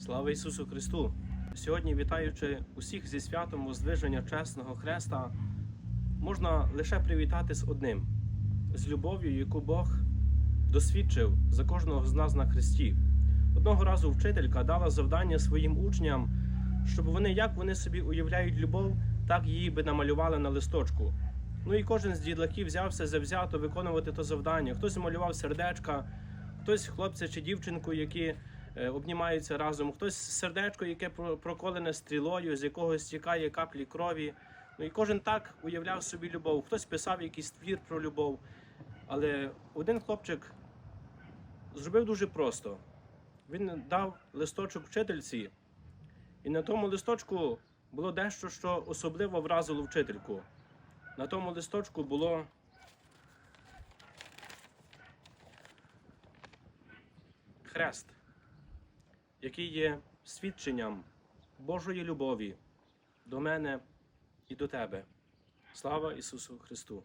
Слава Ісусу Христу! Сьогодні, вітаючи усіх зі святом Воздвиження Чесного Хреста, можна лише привітати з одним з любов'ю, яку Бог досвідчив за кожного з нас на Христі. Одного разу вчителька дала завдання своїм учням, щоб вони, як вони собі уявляють любов, так її би намалювали на листочку. Ну і кожен з дідлаків взявся завзято виконувати то завдання. Хтось малював сердечка, хтось хлопця чи дівчинку, які обнімаються разом, хтось сердечко, яке проколене стрілою, з якого стікає каплі крові. Ну і кожен так уявляв собі любов. Хтось писав якийсь твір про любов. Але один хлопчик зробив дуже просто. Він дав листочок вчительці, і на тому листочку було дещо, що особливо вразило вчительку. На тому листочку було хрест, який є свідченням Божої любові до мене і до тебе. Слава Ісусу Христу!